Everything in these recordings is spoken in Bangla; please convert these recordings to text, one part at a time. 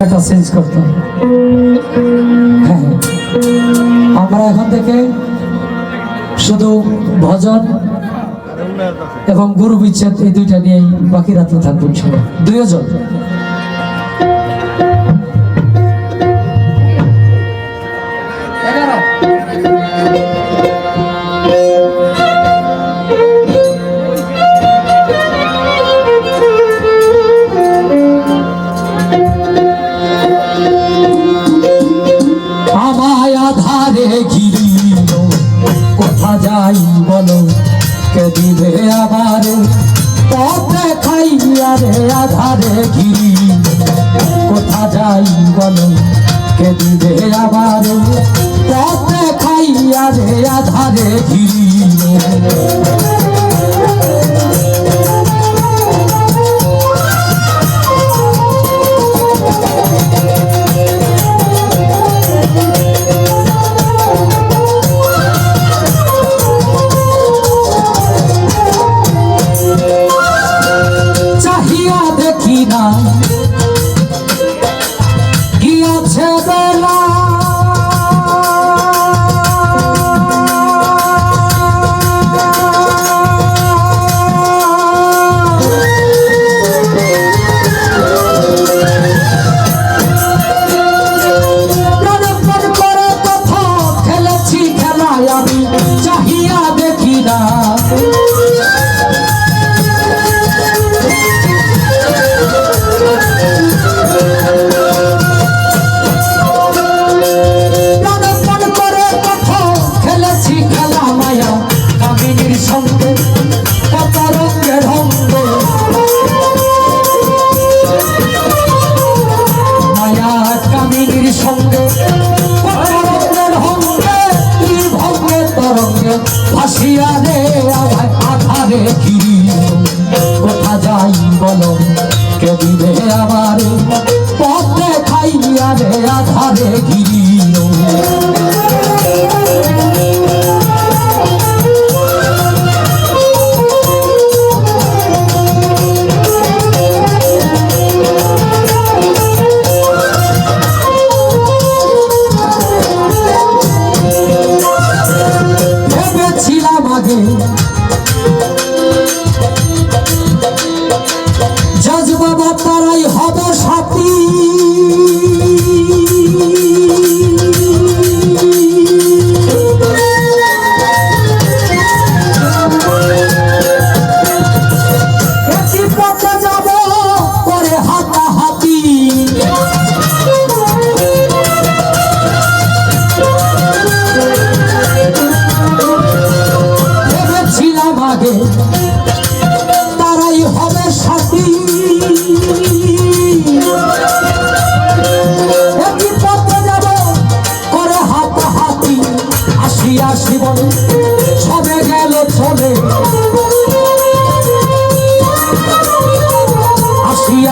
চেঞ্জ হ্যাঁ। আমরা এখন থেকে শুধু ভজন এবং গুরু বিচ্ছেদ এই দুইটা নিয়েই বাকি রাত্রে থাকব। দুইজন? যাই বলো, কে দিবে আবার পথে খাইয়া আরে আধারে ঘিরিল কোথা যাই বলো, কে দিবে আবার পথে খাইয়া আরে আধারে ঘিরিল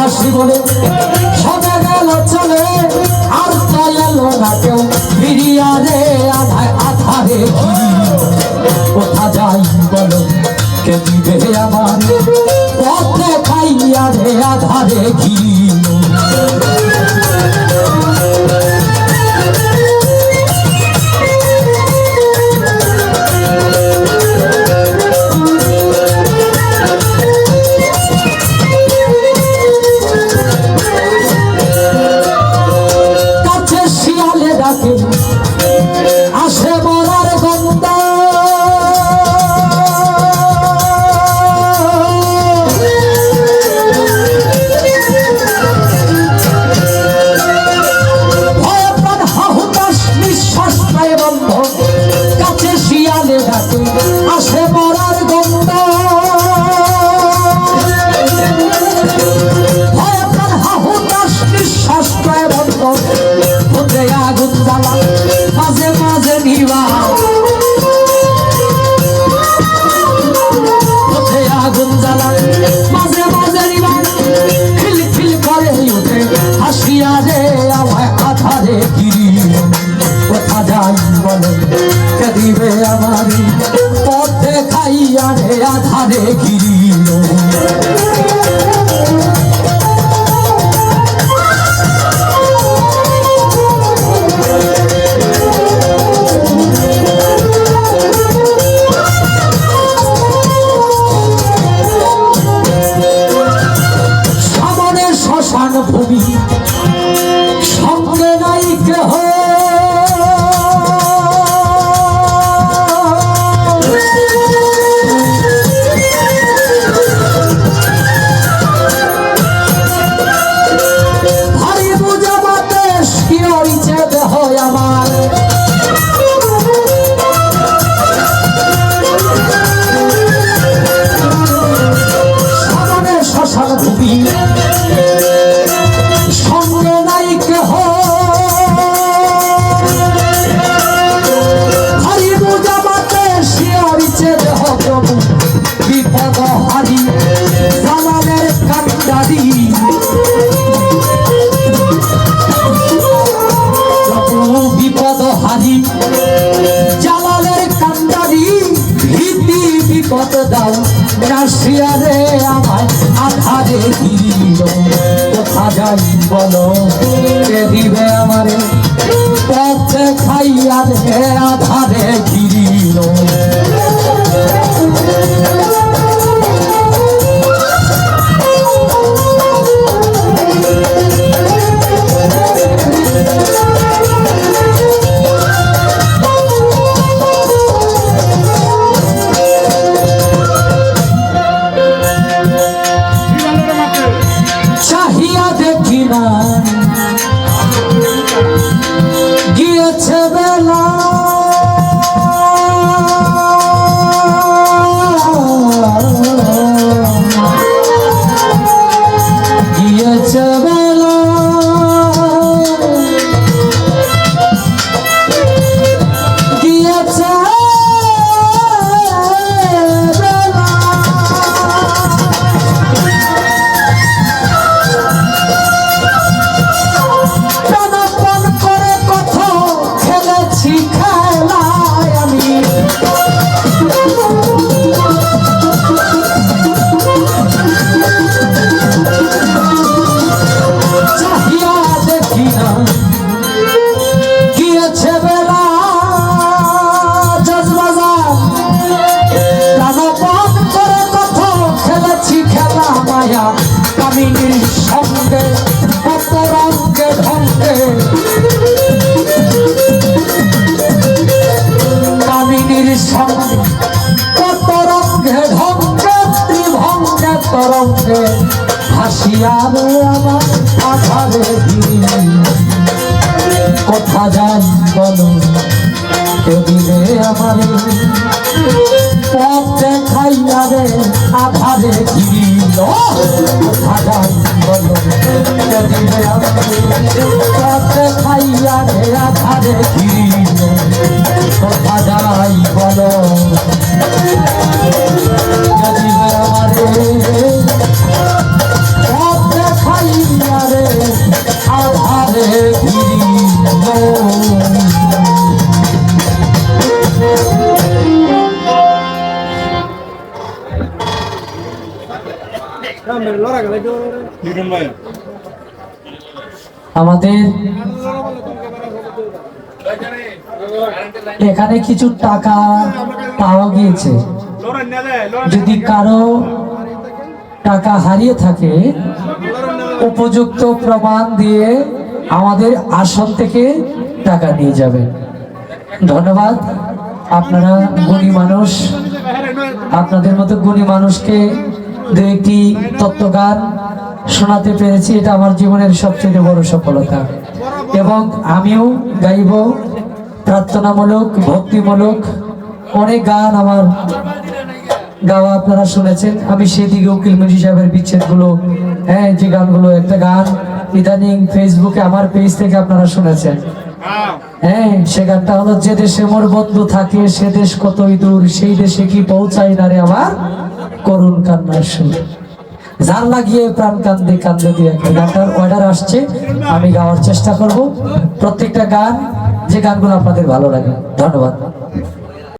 আসি বলে, সবে গেল চলে, আর পালালো না কেউ। ফিরিয়া রে আধায় আধারে কোথা যাই বলো, কে দিবে আমার? পথে খাইয়া রে আধারে রাস্তায় বন্ধ? কাছে শিয়ালে ডাকে সঙ্গে নাই কেহ আসিয়া রে আমায় আধারে ফিরিল কোথা যাই বলো, কে দিবে আমারে? পথে খাইয়া রে আধারে ফিরিল কামিনীর সঙ্গে, কত রঙ্গে ঢঙ্গে কামিনীর সঙ্গে, কত ত্রিভঙ্গে, তরঙ্গে। হাসিয়ারে আমার আধারে কোথা যাই বলো আমারে? পথ দেখাইয়া রে আধারে কোথা যাই বলো কেউ আমাদের এখানে কিছু টাকা পাওয়া গিয়েছে। যদি কারও টাকা হারিয়ে থাকে, উপযুক্ত প্রমাণ দিয়ে আমাদের আসন থেকে টাকা নিয়ে যাবেন। ধন্যবাদ। আপনারা গুণী মানুষ, আপনাদের মতো গুণী মানুষকে দু একটি তত্ত্বগান শোনাতে পেরেছি, এটা আমার জীবনের সবচেয়ে বড় সফলতা। এবং আমিও গাইব, প্রার্থনামূলক, ভক্তিমূলক, অনেক গান আমার গাওয়া আপনারা শুনেছেন। আমি সেদিকে উকিল মুন্সি সাহেবের বিচ্ছেদগুলো হ্যাঁ যে গানগুলো, একটা গান ইদানিং ফেসবুকে আমার পেজ থেকে আপনারা শুনেছেন। হ্যাঁ সে গানটা হলো, যে দেশে মোর বন্ধু থাকে, সে দেশ কতই দূর, সেই দেশে কি পৌঁছাই না রে আমার? করুণ কান্নার সুর। যার লাগিয়ে প্রাণ কান্দে কান্দে দিয়ে একটা গানটার অর্ডার আসছে, আমি গাওয়ার চেষ্টা করব। প্রত্যেকটা গান, যে গানগুলো আপনাদের ভালো লাগে। ধন্যবাদ।